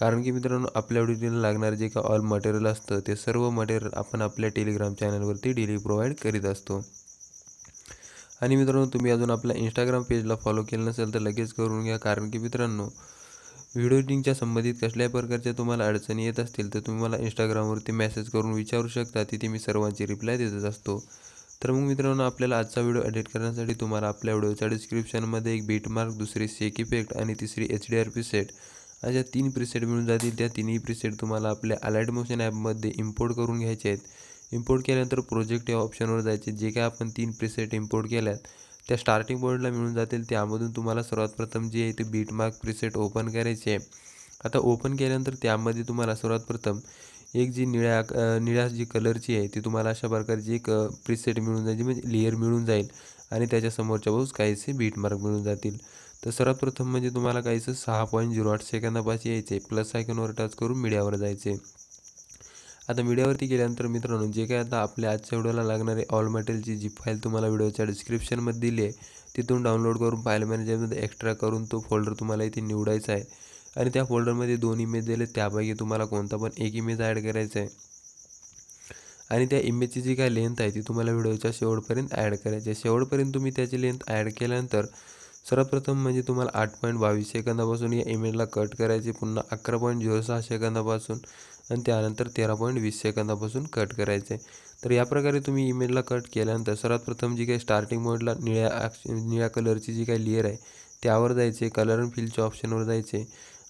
कारण की मित्रांनो आपल्या व्हिडिओला लागणारे जे का ऑल मटेरियल असतं ते सर्व मटेरियल आपण आपल्या टेलिग्राम चॅनलवरती डेली प्रोव्हाइड करीत असतो. आणि मित्रांनो तुम्ही अजून आपल्या इंस्टाग्राम पेजला फॉलो केलं नसेल तर लगेच करून घ्या. कारण की मित्रांनो व्हिडिओ एडिटिंगच्या संबंधित कसल्याही प्रकारच्या तुम्हाला अडचणी येत असतील तर तुम्ही मला इंस्टाग्रामवरती मेसेज करून विचारू शकता. तिथे मी सर्वांची रिप्लाय देतच असतो. तर मग मित्रांनो आपल्याला आजचा व्हिडिओ एडिट करण्यासाठी तुम्हाला आपल्या व्हिडिओच्या डिस्क्रिप्शनमध्ये एक बीटमार्क दुसरी सेक इफेक्ट आणि तिसरी H D R P set अशा तीन प्रिसेट मिळून जातील. त्या तिन्ही प्रिसेट तुम्हाला आपल्या अलाइट मोशन ॲपमध्ये इम्पोर्ट करून घ्यायचे आहेत. इम्पोर्ट केल्यानंतर प्रोजेक्ट या ऑप्शनवर जायचे. जे काय आपण तीन प्रिसेट इम्पोर्ट केल्यात त्या स्टार्टिंग पॉईंटला मिळून जातील. त्यामधून तुम्हाला सर्वात प्रथम जे आहे ते बीटमार्क प्रिसेट ओपन करायचे आहे. आता ओपन केल्यानंतर त्यामध्ये तुम्हाला सर्वात प्रथम एक जी निळ्या निळ्या जी कलरची आहे ती तुम्हाला अशा प्रकारची एक प्रिसेट मिळून जाईल. म्हणजे लेअर मिळून जाईल. आणि त्याच्या समोरच्या बाजूस काहीसे बीटमार्क मिळून जातील. तर सर्वात प्रथम म्हणजे तुम्हाला काहीसं सहा पॉईंट झिरो आठ सेकंदापाशी यायचे प्लस आयकॉनवर टच करून मीडियावर जायचे आता मीडियावरती गेल्यानंतर मित्रांनो जे काय आता आपल्या आजच्या व्हिडिओला लागणारे ऑल मटेरियलची जी फाईल तुम्हाला व्हिडिओच्या डिस्क्रिप्शनमध्ये दिली आहे तिथून डाउनलोड करून फाईल मॅनेजरमध्ये एक्स्ट्रा करून तो फोल्डर तुम्हाला इथे निवडायचा आहे. आणि त्या फोल्डरमध्ये दोन इमेज दिले त्यापैकी तुम्हाला कोणता पण एक इमेज ॲड करायचा आहे. आणि त्या इमेजची जी काय लेंथ आहे ती तुम्हाला व्हिडिओच्या शेवटपर्यंत ॲड करायची आहे. शेवटपर्यंत तुम्ही त्याची लेंथ ॲड केल्यानंतर सर्वात प्रथम म्हणजे तुम्हाला आठ पॉईंट बावीस सेकंदापासून या इमेजला कट करायचे पुन्हा अकरा पॉईंट झिरो सहा सेकंदापासून आणि त्यानंतर तेरा पॉईंट वीस सेकंदापासून कट करायचे. तर या प्रकारे तुम्ही इमेजला कट केल्यानंतर सर्वात प्रथम जी काही स्टार्टिंग मोडला निळ्या निळ्या कलरची जी काही लेअर आहे त्यावर जायचे कलर अँड फिलच्या ऑप्शनवर जायचे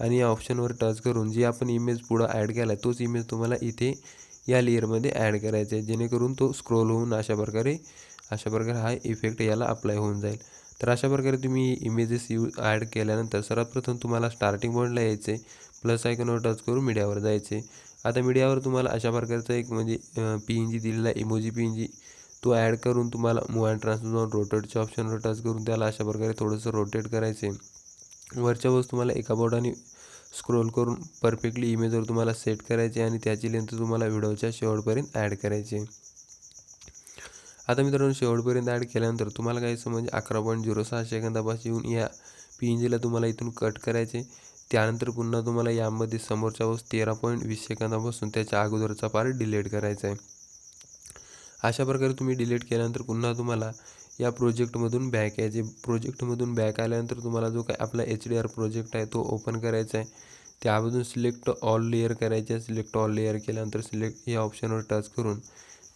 आणि या ऑप्शनवर टच करून जी आपण इमेज पुढं ॲड केला आहे तोच इमेज तुम्हाला इथे या लेअरमध्ये ॲड करायचा आहे. जेणेकरून तो स्क्रोल होऊन अशा प्रकारे अशा प्रकारे हा इफेक्ट याला अप्लाय होऊन जाईल. तर अशा प्रकारे तुम्ही इमेजेस यू ॲड केल्यानंतर सर्वात प्रथम तुम्हाला स्टार्टिंग पॉईंटला यायचे प्लस आयकॉनवर टच करून मीडियावर जायचे. आता मीडियावर तुम्हाला अशा प्रकारचा एक म्हणजे पी एन जी दिलेला इमोजी पी एन जी तो ॲड करून तुम्हाला मूव अँड ट्रान्सफर जाऊन रोटेटच्या ऑप्शनवर टच करून त्याला अशा प्रकारे थोडंसं रोटेट करायचे. वरच्या वस्तू तुम्हाला एका बोटाने स्क्रोल करून परफेक्टली इमेजवर तुम्हाला सेट करायचे आणि त्याची लेंथ तुम्हाला व्हिडिओच्या शेवटपर्यंत ॲड करायची. आता मित्रांनो शेवटपर्यंत ॲड केल्यानंतर तुम्हाला काय म्हणजे अकरा पॉईंट झिरो सहा सेकंदापास येऊन या पी एन जीला तुम्हाला इथून कट करायचे. त्यानंतर पुन्हा तुम्हाला यामध्ये समोरच्या बस तेरा पॉईंट वीस सेकंदापासून त्याच्या अगोदरचा पार्ट डिलीट करायचा आहे. अशा प्रकारे तुम्ही डिलीट केल्यानंतर पुन्हा तुम्हाला या प्रोजेक्टमधून बॅक यायचे. प्रोजेक्टमधून बॅक आल्यानंतर तुम्हाला जो काय आपला एच डी आर प्रोजेक्ट आहे तो ओपन करायचा आहे. त्यामधून सिलेक्ट ऑल लेअर करायचे. सिलेक्ट ऑल लेअर केल्यानंतर सिलेक्ट या ऑप्शनवर टच करून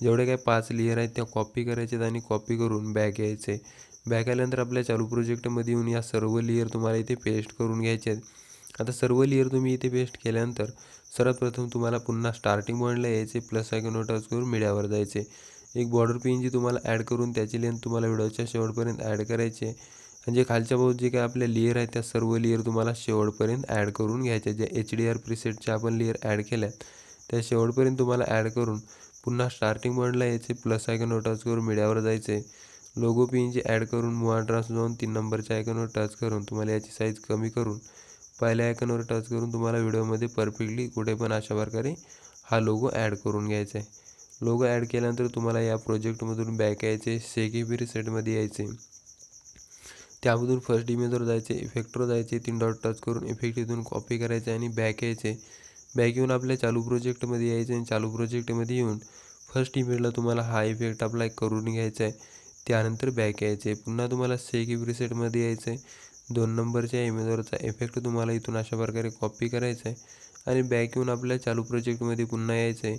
जेवढे काय पाच लेअर आहेत त्या कॉपी करायच्यात आणि कॉपी करून बॅक यायचे. बॅक आल्यानंतर आपल्या चालू प्रोजेक्टमध्ये येऊन या सर्व लेअर तुम्हाला इथे पेस्ट करून घ्यायचे आहेत आता सर्व लेअर तुम्ही इथे पेस्ट केल्यानंतर सर्वात प्रथम तुम्हाला पुन्हा स्टार्टिंग पॉईंटला यायचे प्लस आयकॉनवर टच करून मीडियावर जायचे. एक बॉर्डर पेन जी तुम्हाला ॲड करून त्याची लेंथ तुम्हाला व्हिडिओच्या शेवटपर्यंत ॲड करायची आहे. आणि जे खालच्या बाजूत जे काय आपल्या लेअर आहेत त्या सर्व लेअर तुम्हाला शेवटपर्यंत ॲड करून घ्यायच्या ज्या एच डी आर प्रिसेटच्या आपण लेअर ॲड केल्यात त्या शेवटपर्यंत तुम्हाला ॲड करून पुन्हा स्टार्टिंग पॉईंटला यायचे प्लस आयकॉनवर टच करून मीडियावर जायचे. लोगो पेनची ॲड करून मुवा ट्रान्स जाऊन तीन नंबरच्या आयकॉनवर टच करून तुम्हाला याची साईज कमी करून पहिल्या आयकॉनवर टच करून तुम्हाला व्हिडिओमध्ये परफेक्टली कुठे पण अशा प्रकारे हा लोगो ॲड करून घ्यायचा. आहे लोगो ॲड केल्यानंतर तुम्हाला या प्रोजेक्टमधून बॅक यायचे सेकी सेटमध्ये यायचे. त्यामधून फर्स्ट इमेजवर जायचे इफेक्टवर जायचे तीन डॉट टच करून इफेक्ट इथून कॉपी करायचे आणि बॅक यायचे. बॅक येऊन आपल्या चालू प्रोजेक्टमध्ये यायचे आणि चालू प्रोजेक्टमध्ये येऊन फर्स्ट इमेजला तुम्हाला हा इफेक्ट अप्लाय करून घ्यायचा आहे. त्यानंतर बॅक यायचं आहे. पुन्हा तुम्हाला सेक प्रिसेटमध्ये यायचं आहे. दोन नंबरच्या इमेजवरचा इफेक्ट तुम्हाला इथून अशा प्रकारे कॉपी करायचा आहे. आणि बॅक येऊन आपल्या चालू प्रोजेक्टमध्ये पुन्हा यायचं आहे.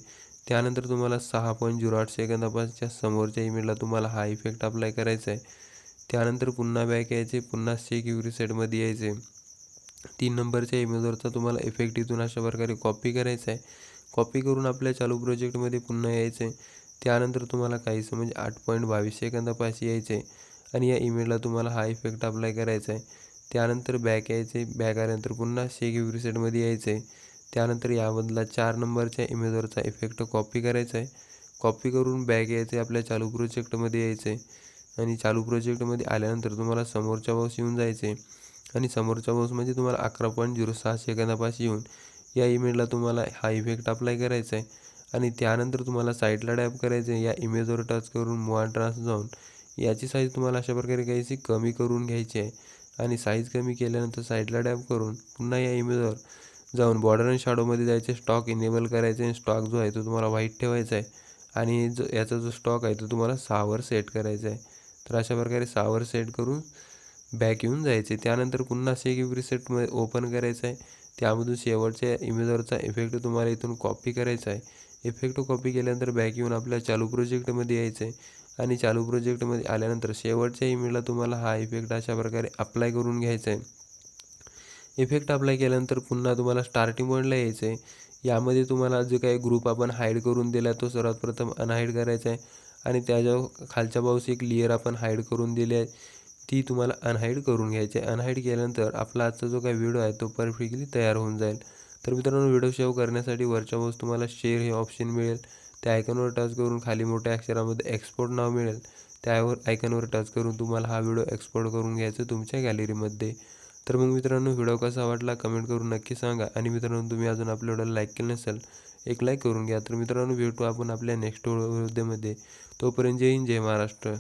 त्यानंतर तुम्हाला सहा पॉईंट झिरो आठ सेकंदापासच्या समोरच्या इमेजला तुम्हाला हा इफेक्ट अप्लाय करायचा आहे. त्यानंतर पुन्हा बॅक यायचे पुन्हा सेक यू यायचे तीन नंबरच्या इमेजवरचा तुम्हाला इफेक्ट इथून अशा प्रकारे कॉपी करायचा आहे. कॉपी करून आपल्या चालू प्रोजेक्टमध्ये पुन्हा यायचं आहे. त्यानंतर तुम्हाला काहीसं म्हणजे आठ पॉईंट बावीस सेकंदापाशी यायचं आहे. आणि या इमेजला तुम्हाला हा इफेक्ट अप्लाय करायचा आहे. त्यानंतर बॅक यायचे बॅक आल्यानंतर पुन्हा शेक रिसेटमध्ये यायचं आहे. त्यानंतर यामधला चार नंबरच्या इमेजवरचा इफेक्ट कॉपी करायचा आहे. कॉपी करून बॅक यायचं आहे. आपल्या चालू प्रोजेक्टमध्ये यायचं आहे. आणि चालू प्रोजेक्टमध्ये आल्यानंतर तुम्हाला समोरच्या बॉक्स येऊन जायचं आणि समोरच्या म्हणजे तुम्हाला अकरा पॉईंट झिरो सहा सेकंदापाशी येऊन या इमेजला तुम्हाला हा इफेक्ट अप्लाय करायचा आहे. आणि त्यानंतर तुम्हाला साईडला टॅप करायचं आहे. या इमेजवर टच करून मुवा ट्रान्स जाऊन याची साईज तुम्हाला अशा प्रकारे काहीशी कमी करून घ्यायची आहे. आणि साईज कमी केल्यानंतर साईडला टॅप करून पुन्हा या इमेजवर जाऊन बॉर्डर आणि शॅडोमध्ये जायचे स्टॉक इनेबल करायचे आणि स्टॉक जो आहे तो तुम्हाला व्हाईट ठेवायचा आहे. आणि जो याचा जो स्टॉक आहे तो तुम्हाला सहावर सेट करायचा आहे. तर अशा प्रकारे सहावर सेट करून बॅक येऊन जायचे. त्यानंतर पुन्हा सेक रिसेटमध्ये ओपन करायचं आहे. त्यामधून शेवटच्या इमेजवरचा इफेक्ट तुम्हाला इथून कॉपी करायचा आहे. इफेक्ट कॉपी केल्यानंतर बॅक येऊन आपल्या चालू प्रोजेक्टमध्ये यायचं आहे. आणि चालू प्रोजेक्टमध्ये आल्यानंतर शेवटच्या इमेजला तुम्हाला हा इफेक्ट अशा प्रकारे अप्लाय करून घ्यायचा आहे. इफेक्ट अप्लाय केल्यानंतर पुन्हा तुम्हाला स्टार्टिंग पॉईंटला यायचं आहे. यामध्ये तुम्हाला जे काही ग्रुप आपण हाईड करून दिला तो सर्वात प्रथम अनहाईड करायचा आहे. आणि त्याच्या खालच्या बाजूस एक लेअर आपण हाईड करून दिली आहे. ती तुम्हाला अनहाईड करून घ्यायची आहे. अनहाईड केल्यानंतर आपला आजचा जो काही व्हिडिओ आहे तो परफेक्टली तयार होऊन जाईल. तर मित्रांनो व्हिडिओ सेव्ह करण्यासाठी वरच्या बाजूस तुम्हाला शेअर हे ऑप्शन मिळेल. त्या आयकॉनवर टच करून खाली मोठ्या अक्षरामध्ये एक्सपोर्ट नाव मिळेल. त्यावर आयकॉनवर टच करून तुम्हाला हा व्हिडिओ एक्सपोर्ट करून घ्यायचा तुमच्या गॅलरीमध्ये तर मग मित्रांनो व्हिडिओ कसा वाटला कमेंट करून नक्की सांगा. आणि मित्रांनो तुम्ही अजून आपल्या व्हिडिओला लाईक केलं नसेल एक लाईक करून घ्या. तर मित्रांनो भेटू आपण आपल्या नेक्स्ट व्हिडिओमध्ये तोपर्यंत जय हिंद जय महाराष्ट्र.